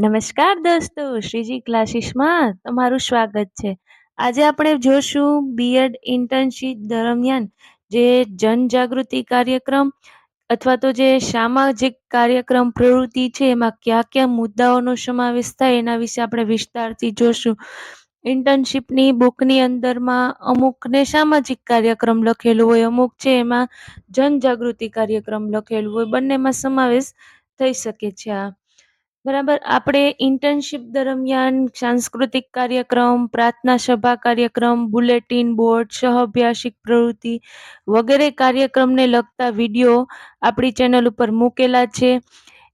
નમસ્કાર દોસ્તો, શ્રીજી ક્લાસીસમાં તમારું સ્વાગત છે. આજે આપણે જોશું બીએડ ઇન્ટર્નશીપ દરમિયાન જે જનજાગૃતિ કાર્યક્રમ અથવા તો જે સામાજિક કાર્યક્રમ પ્રવૃત્તિ છે, એમાં કયા કયા મુદ્દાઓનો સમાવેશ થાય એના વિશે આપણે વિસ્તારથી જોશું. ઇન્ટર્નશીપની બુકની અંદરમાં અમુકને સામાજિક કાર્યક્રમ લખેલું હોય, અમુક છે એમાં જનજાગૃતિ કાર્યક્રમ લખેલું હોય, બંનેમાં સમાવેશ થઈ શકે છે આ. બરાબર? આપણે ઇન્ટર્નશીપ દરમિયાન સાંસ્કૃતિક કાર્યક્રમ, પ્રાર્થના સભા કાર્યક્રમ બુલેટિન બોર્ડ સહઅભ્યાસિક પ્રવૃત્તિ વગેરે કાર્યક્રમને લગતા વીડિયો આપણી ચેનલ ઉપર મૂકેલા છે.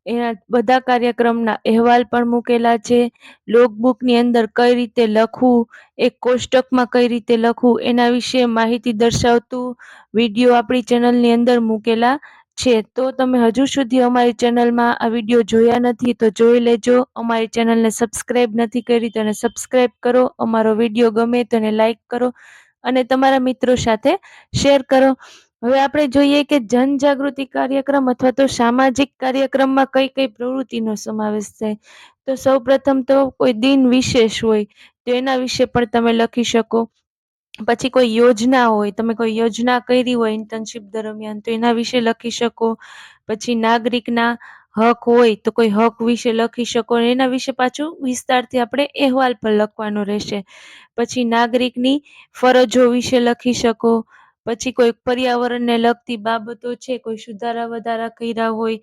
એના બધા કાર્યક્રમના અહેવાલ પણ મૂકેલા છે. લોકબુકની અંદર કઈ રીતે લખવું, એક કોષ્ટકમાં કઈ રીતે લખવું એના વિશે માહિતી દર્શાવતું વીડિયો આપણી ચેનલની અંદર મૂકેલા છે, તો તમે હજુ સુધી અમારી ચેનલમાં આ વીડિયો જોયા નથી, તો જોઈ લેજો. અમારી ચેનલને સબસ્ક્રાઈબ નથી કરી, તો એને સબસ્ક્રાઈબ કરો. અમારો વીડિયો ગમે તો એને લાઈક કરો અને તમારા મિત્રો સાથે શેર કરો. હવે આપણે જોઈએ કે જનજાગૃતિ કાર્યક્રમ અથવા તો સામાજિક કાર્યક્રમમાં કઈ કઈ પ્રવૃત્તિનો સમાવેશ થાય. તો સૌ પ્રથમ તો કોઈ દિન વિશેષ હોય, તો એના વિશે પણ તમે લખી શકો. પછી કોઈ યોજના હોય, તમે કોઈ યોજના કરી હોય ઇન્ટર્નશીપ દરમિયાન, તો એના વિશે લખી શકો. પછી નાગરિકના હક હોય, તો કોઈ હક વિશે લખી શકો. એના વિશે પાછું વિસ્તારથી આપણે અહેવાલ પર લખવાનો રહેશે. પછી નાગરિકની ફરજો વિશે લખી શકો. પછી કોઈ પર્યાવરણને લગતી બાબતો છે, કોઈ સુધારા વધારા કર્યા હોય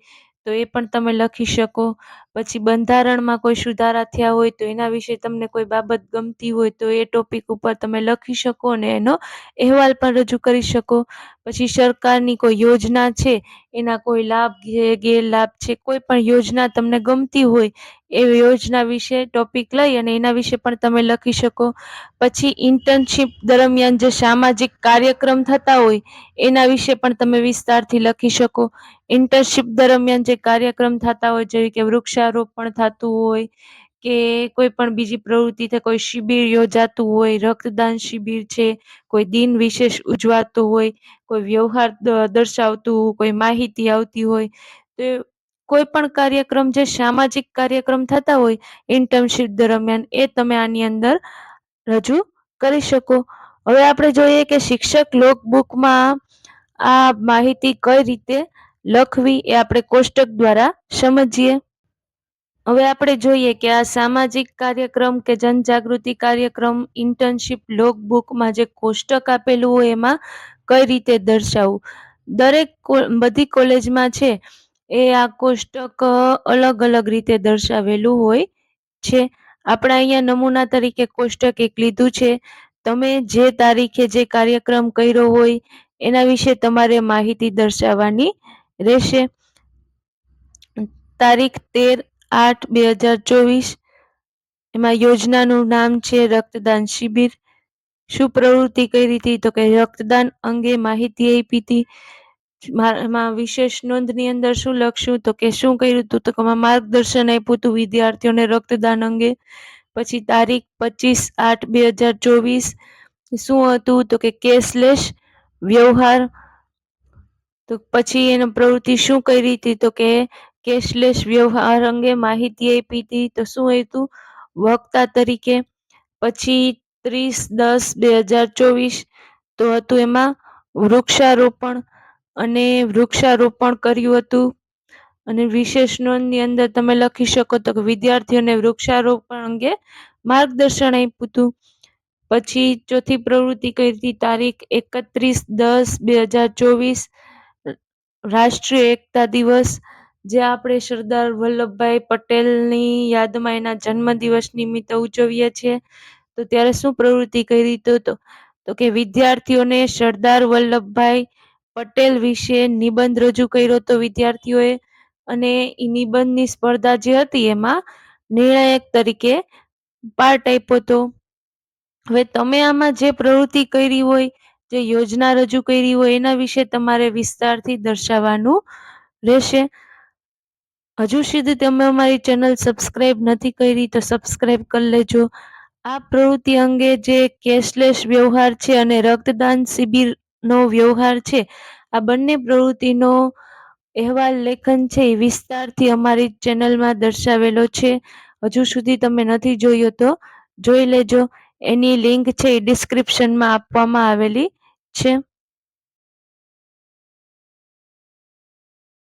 તો એ પણ તમે લખી શકો. પછી બંધારણમાં કોઈ સુધારા થયા હોય તો એના વિશે તમને કોઈ બાબત ગમતી હોય તો એ ટોપિક ઉપર તમે લખી શકો અને એનો અહેવાલ પણ રજૂ કરી શકો. પછી સરકારની કોઈ યોજના છે, એના કોઈ લાભ, ગેરલાભ છે, કોઈ પણ યોજના તમને ગમતી હોય એ યોજના વિશે ટોપિક લઈ અને એના વિશે પણ તમે લખી શકો. પછી ઇન્ટર્નશીપ દરમિયાન જે સામાજિક કાર્યક્રમ થતા હોય, એના વિશે પણ તમે વિસ્તારથી લખી શકો. ઇન્ટર્નશીપ દરમિયાન જે કાર્યક્રમ થતા હોય, જેવી કે વૃક્ષારોપણ થતું હોય, કે કોઈ પણ બીજી પ્રવૃત્તિ થાય, કોઈ શિબિર યોજાતું હોય, રક્તદાન શિબિર છે, કોઈ દિન વિશેષ ઉજવાતું હોય, કોઈ વ્યવહાર દર્શાવતું, કોઈ માહિતી આવતી હોય, તો કોઈ પણ કાર્યક્રમ જે સામાજિક કાર્યક્રમ થતા હોય ઇન્ટર્નશીપ દરમિયાન, એ તમે આની અંદર રજૂ કરી શકો. હવે આપણે જોઈએ કે શિક્ષક લોકબુકમાં આ માહિતી કઈ રીતે લખવી એ આપણે કોષ્ટક દ્વારા સમજીએ. હવે આપણે જોઈએ કે આ સામાજિક કાર્યક્રમ કે જનજાગૃતિ કાર્યક્રમ ઇન્ટર્નશીપ લોકબુકમાં જે કોષ્ટક આપેલું હોય એમાં કઈ રીતે દર્શાવવું? દરેક બધી કોલેજમાં છે. એ આ કોષ્ટક અલગ અલગ રીતે દર્શાવેલું હોય છે. આપણે અહીંયા નમૂના તરીકે કોષ્ટક એક લીધું છે. તમે જે તારીખે જે કાર્યક્રમ કર્યો હોય, એના વિશે તમારે માહિતી દર્શાવવાની રહેશે. તારીખ તેર આઠ બે હજાર ચોવીસ. એમાં યોજનાનું નામ છે રક્તદાન શિબિર. શું પ્રવૃત્તિ કરી હતી? તો કે રક્તદાન અંગે માહિતી આપી હતી. એમાં વિશેષ નોંધની અંદર શું લખશું? તો કે શું કર્યું? હતું તો કે માર્ગદર્શન આપ્યું હતું વિદ્યાર્થીઓને રક્તદાન અંગે. પછી તારીખ પચીસ આઠ બે હજાર ચોવીસ. શું હતું? તો કે કેશલેસ વ્યવહાર. તો પછી એનો પ્રવૃત્તિ શું કરી હતી? તો કે કેશલેસ વ્યવહાર અંગે માહિતી આપી હતી. તો શું હતું? વક્તા તરીકે. પછી ત્રીસ દસ બે હજાર ચોવીસ. તો હતું એમાં વૃક્ષારોપણ. અને વૃક્ષારોપણ કર્યું હતું. અને વિશેષ નોંધની અંદર તમે લખી શકો તો કે વિદ્યાર્થીઓને વૃક્ષારોપણ અંગે માર્ગદર્શન આપ્યું હતું. પછી ચોથી પ્રવૃત્તિ કરી હતી? તારીખ એકત્રીસ દસ બે હજાર ચોવીસ, રાષ્ટ્રીય એકતા દિવસ, જે આપણે સરદાર વલ્લભભાઈ પટેલની યાદમાં એના જન્મદિવસ નિમિત્તે ઉજવીએ છીએ. તો ત્યારે શું પ્રવૃત્તિ કરી તો તો કે વિદ્યાર્થીઓને સરદાર વલ્લભભાઈ પટેલ વિશે નિબંધ રજૂ કર્યો હતો વિદ્યાર્થીઓએ અને એ નિબંધની સ્પર્ધા જે હતી એમાં નિર્ણાયક તરીકે પાર્ટ આપ્યો હતો. હવે તમે આમાં જે પ્રવૃત્તિ કરી હોય, જે યોજના રજૂ કરી હોય, એના વિશે તમારે વિસ્તારથી દર્શાવવાનું રહેશે. હજુ સુધી તમે અમારી ચેનલ સબસ્ક્રાઇબ નથી કરી તો સબસ્ક્રાઇબ કરી લેજો. આ પ્રવૃત્તિ અંગે જે કેશલેસ વ્યવહાર છે અને રક્તદાન શિબિરનો વ્યવહાર છે. આ બંને પ્રવૃત્તિનો અહેવાલ લેખન છે એ વિસ્તારથી અમારી ચેનલમાં દર્શાવેલો છે. હજુ સુધી તમે નથી જોયો તો જોઈ લેજો. એની લિંક છે એ ડિસ્ક્રિપ્શનમાં આપવામાં આવેલી છે.